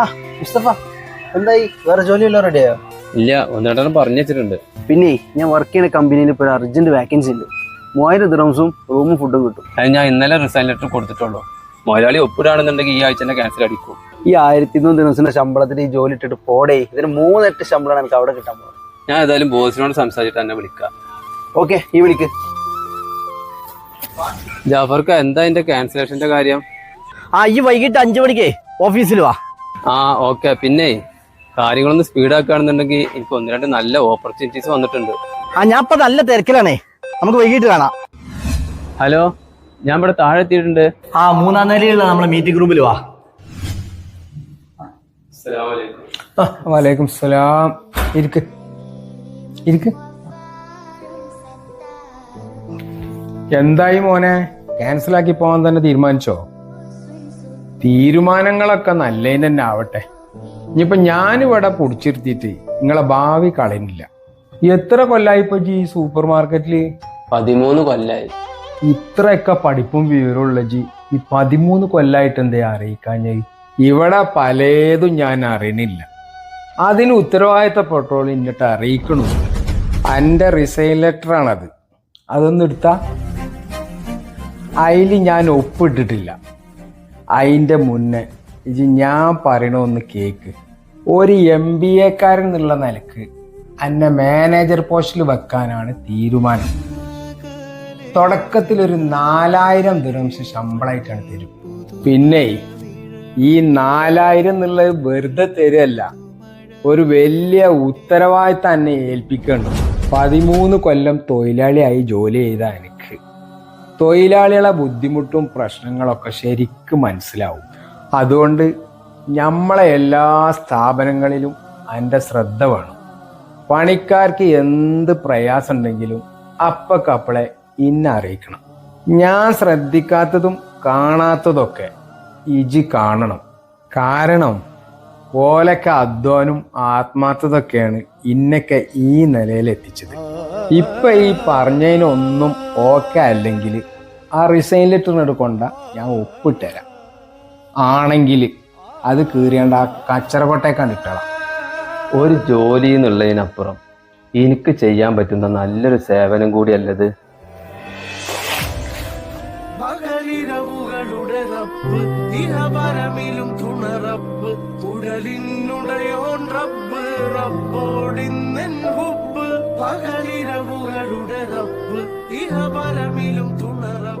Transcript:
ആ മുസ്തഫ എന്തായി? വേറെ ജോലി വല്ലതും റെഡിയായോ ഇല്ല ഒന്നേട്ടനും പറഞ്ഞു വെച്ചിട്ടുണ്ട് പിന്നെ ഞാൻ വർക്ക് ചെയ്യുന്ന കമ്പനിയിൽ ഇപ്പോൾ ഒരു അർജന്റ് വാക്കൻസി ഉണ്ട്. മൂവായിരം ദിറംസും റൂമും ഫുഡും കിട്ടും. അത് ഞാൻ ഇന്നലെ റിസൈൻ ലെറ്റർ കൊടുത്തിട്ടുള്ളൂ. മുതലാളി ഒപ്പിടാണെന്നുണ്ടെങ്കിൽ ഈ ആഴ്ച തന്നെ ക്യാൻസൽ അടിക്കും. ഈ ആയിരത്തി ഇരുന്നൂറ് ദിവസത്തിന്റെ ശമ്പളത്തിന് ഈ ജോലി ഇട്ടിട്ട് പോടേ. ഇതിന് മൂന്നെട്ട് ശമ്പളമാണ് എനിക്ക് അവിടെ കിട്ടാൻ പോകുന്നത്. ഞാൻ ഏതായാലും ബോസിനോട് സംസാരിച്ചിട്ട് തന്നെ വിളിക്കാം. ഓക്കെ ഈ വിളിക്ക്. ജാഫർക്ക് എന്താ എന്റെ ക്യാൻസലേഷന്റെ കാര്യം? ആ ഈ വൈകിട്ട് അഞ്ചു മണിക്കേ ഓഫീസിൽ വാ. ആ ഓക്കെ പിന്നെ കാര്യങ്ങളൊന്ന് സ്പീഡ് ആക്കുകയാണെന്നുണ്ടെങ്കിൽ എനിക്ക് ഒന്ന് രണ്ട് നല്ല ഓപ്പർച്യൂണിറ്റീസ് വന്നിട്ടുണ്ട്. ആ ഞാൻ ഇപ്പൊ നല്ല തിരക്കിലാണേ. നമുക്ക് വൈകിട്ട് കാണാം. ഹലോ ഞാൻ ഇവിടെ താഴെ എത്തിയിട്ടുണ്ട്. ആ മൂന്നാം നിലയിലുള്ള നമ്മളെ മീറ്റിംഗ് റൂമിൽ വാ. വലൈക്കും സലാം. ഇരിക്ക്. ഇരിക്ക്. എന്തായി മോനെ? ക്യാൻസൽ ആക്കി പോവാൻ തന്നെ തീരുമാനിച്ചോ? തീരുമാനങ്ങളൊക്കെ നല്ലതിന് തന്നെ ആവട്ടെ ഇനിയിപ്പൊ ഞാനിവിടെ പൊടിച്ചിരുത്തിയിട്ട് നിങ്ങളെ ഭാവി കളയുന്നില്ല. എത്ര കൊല്ലായിപ്പോ ജി സൂപ്പർ മാർക്കറ്റിൽ പതിമൂന്ന് കൊല്ലായി. ഇത്രയൊക്കെ പഠിപ്പും വിവരമുള്ള ജി ഈ പതിമൂന്ന് കൊല്ലായിട്ട് എന്തേ അറിയിക്കാഞ്ഞ? ഇവിടെ പലതും ഞാൻ അറിയണില്ല. അതിന് ഉത്തരവാദിത്തപ്പെട്ടോൾ എന്നിട്ട് അറിയിക്കണു. എന്റെ റിസൈൻ ലെറ്റർ ആണത്. അതൊന്നും എടുത്താ? അതിൽ ഞാൻ ഒപ്പിട്ടിട്ടില്ല. അതിന്റെ മുന്നേ. ഇത് ഞാൻ പറയണ ഒന്ന് കേക്ക്. ഒരു എം ബി എക്കാരൻ എന്നുള്ള നിലയ്ക്ക് എന്നെ മാനേജർ പോസ്റ്റിൽ വെക്കാനാണ് തീരുമാനം. തുടക്കത്തിൽ ഒരു നാലായിരം ദിറംസ് ശമ്പളമായിട്ടാണ് തരും. പിന്നെ ഈ നാലായിരം എന്നുള്ളത് വെറുതെ തരുമല്ല ഒരു വലിയ ഉത്തരവാദിത്തം എന്നെ ഏൽപ്പിക്കണം പതിമൂന്ന് കൊല്ലം തൊഴിലാളിയായി ജോലി ചെയ്ത എനിക്ക് തൊഴിലാളികളെ ബുദ്ധിമുട്ടും പ്രശ്നങ്ങളൊക്കെ ശരിക്കും മനസ്സിലാവും. അതുകൊണ്ട് നമ്മളെ എല്ലാ സ്ഥാപനങ്ങളിലും അതിന്റെ ശ്രദ്ധ വേണം. പണിക്കാർക്ക് എന്ത് പ്രയാസം ഉണ്ടെങ്കിലും അപ്പക്കപ്പളെ ഇന്നെ അറിയിക്കണം. ഞാൻ ശ്രദ്ധിക്കാത്തതും കാണാത്തതൊക്കെ ഇജി കാണണം. കാരണം ഓലൊക്കെ അധ്വാനും ആത്മാർത്ഥതൊക്കെയാണ് ഇന്നൊക്കെ ഈ നിലയിൽ എത്തിച്ചത് ഇപ്പൊ ഈ പറഞ്ഞതിനൊന്നും ഓക്കെ അല്ലെങ്കിൽ ആ റിസൈൻ ലെറ്ററിനോട് കൊണ്ട ഞാൻ ഒപ്പിട്ടുതരാം ആണെങ്കിൽ അത് കീറിയാണ്ട് ആ കച്ചറകൊട്ടേക്കാണ്ട് ഇട്ടളാം. ഒരു ജോലി എന്നുള്ളതിനപ്പുറം എനിക്ക് ചെയ്യാൻ പറ്റുന്ന നല്ലൊരു സേവനം കൂടിയല്ലത്? പകലിരവുകളുടെ റബ്ബ് ഇഹപരമിലും തുണറബ്ബ്